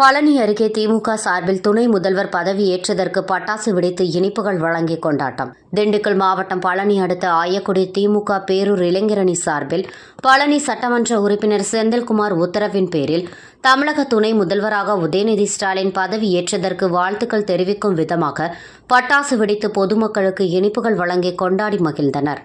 பழனி அருகே திமுக சார்பில் துணை முதல்வர் பதவியேற்றதற்கு பட்டாசு வெடித்து இனிப்புகள் வழங்கி கொண்டாட்டம். திண்டுக்கல் மாவட்டம் பழனி அடுத்த ஆயக்குடி திமுக பேரூர் இளைஞரணி சார்பில் பழனி சட்டமன்ற உறுப்பினர் செந்தில்குமார் உத்தரவின் பேரில் தமிழக துணை முதல்வராக உதயநிதி ஸ்டாலின் பதவி ஏற்றதற்கு வாழ்த்துக்கள் தெரிவிக்கும் விதமாக பட்டாசு வெடித்து பொதுமக்களுக்கு இனிப்புகள் வழங்கி கொண்டாடி மகிழ்ந்தனர்.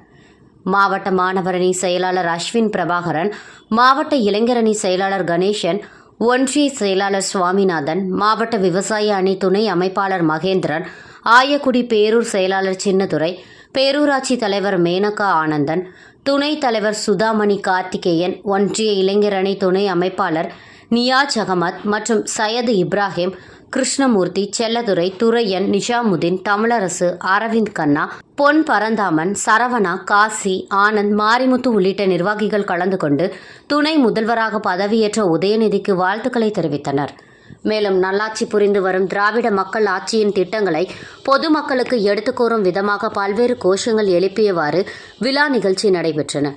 மாவட்ட மாணவரணி செயலாளர் அஸ்வின் பிரபாகரன் மாவட்ட இளைஞரணி செயலாளர் கணேசன் ஒன்றிய செயலாளர் சுவாமிநாதன் மாவட்ட விவசாய அணி துணை அமைப்பாளர் மகேந்திரன் ஆயக்குடி பேரூர் செயலாளர் சின்னதுரை பேரூராட்சி தலைவர் மேனகா ஆனந்தன் துணைத் தலைவர் சுதாமணி கார்த்திகேயன் ஒன்றிய இளைஞரணி துணை அமைப்பாளர் நியாஜ் அகமத் மற்றும் சையது இப்ராஹிம் கிருஷ்ணமூர்த்தி செல்லதுரை துரையன் நிஷாமுதீன் தமிழரசு அரவிந்த் கண்ணா பொன் பரந்தாமன் சரவணா காசி ஆனந்த் மாரிமுத்து உள்ளிட்ட நிர்வாகிகள் கலந்து கொண்டு துணை முதல்வராக பதவியேற்ற உதயநிதிக்கு வாழ்த்துக்களை தெரிவித்தனர். மேலும் நல்லாட்சி புரிந்து வரும் திராவிட மக்கள் ஆட்சியின் திட்டங்களை பொதுமக்களுக்கு எடுத்துக்கூறும் விதமாக பல்வேறு கோஷங்கள் எழுப்பியவாறு விழா நிகழ்ச்சி நடைபெற்றன.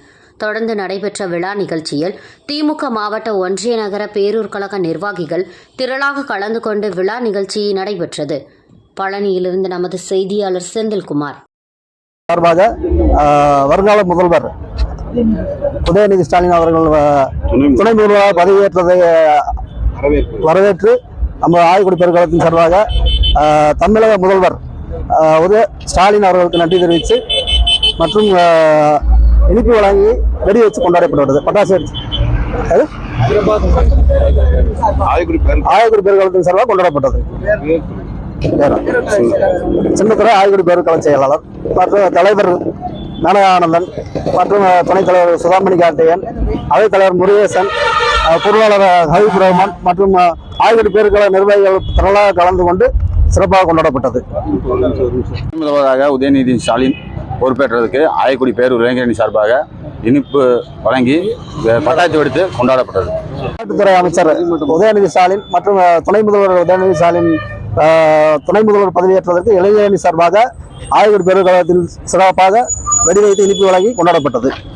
தொடர்ந்து நடைபெற்ற விழா நிகழ்ச்சியில் திமுக மாவட்ட ஒன்றிய நகர பேரூர் கழக நிர்வாகிகள் திரளாக கலந்து கொண்டு விழா நிகழ்ச்சி நடைபெற்றது. பழனியிலிருந்து நமது செய்தியாளர் செந்தில்குமார். சார்பாக வருங்கால முதல்வர் உதயநிதி ஸ்டாலின் அவர்கள் துணை முதல்வராக பதவியேற்றதை வரவேற்று நம்ம ஆய்குடி பெருங்கலத்தின் சார்பாக தமிழக முதல்வர் உதய ஸ்டாலின் அவர்களுக்கு நன்றி தெரிவித்து மற்றும் இனிப்பு வழங்கி வெடி வச்சு கொண்டாடப்படுவது பட்டாசு வெடிச்சு. அது? ஆயக்குடி பேர். ஆயக்குடி பெருங்கலத்தின் சார்பாக கொண்டாடப்பட்டது. சின்னத்துறை ஆய்குடி பெருங்கல செயலாளர். மற்றும் தலைவர் ஞானகானந்தன் மற்றும் துணைத் தலைவர் சுதாமணி கார்த்திகேயன் அவைத் தலைவர் முருகேசன் பொருளாளர் ஹபீப் ரஹ்மான் மற்றும் அஹ், ஆய்குடி பெருங்கல நிர்வாகிகள் திரளாக கலந்து கொண்டு சிறப்பாக கொண்டாடப்பட்டது. முதல்வராக உதயநிதி ஸ்டாலின் பொறுப்பேற்றதுக்கு ஆயக்குடி பேரூர் இளைஞரணி சார்பாக இனிப்பு வழங்கி அஹ், பட்டாசு வெடித்து கொண்டாடப்பட்டது. விளையாட்டுத்துறை அமைச்சர் உதயநிதி ஸ்டாலின் மற்றும் துணை முதல்வர் உதயநிதி ஸ்டாலின் துணை முதல்வர் பதவியேற்றதற்கு இளைஞரணி சார்பாக ஆய்குடி பெருங்கலத்தில் சிறப்பாக வெடி வைத்து இனிப்பு வழங்கி கொண்டாடப்பட்டது.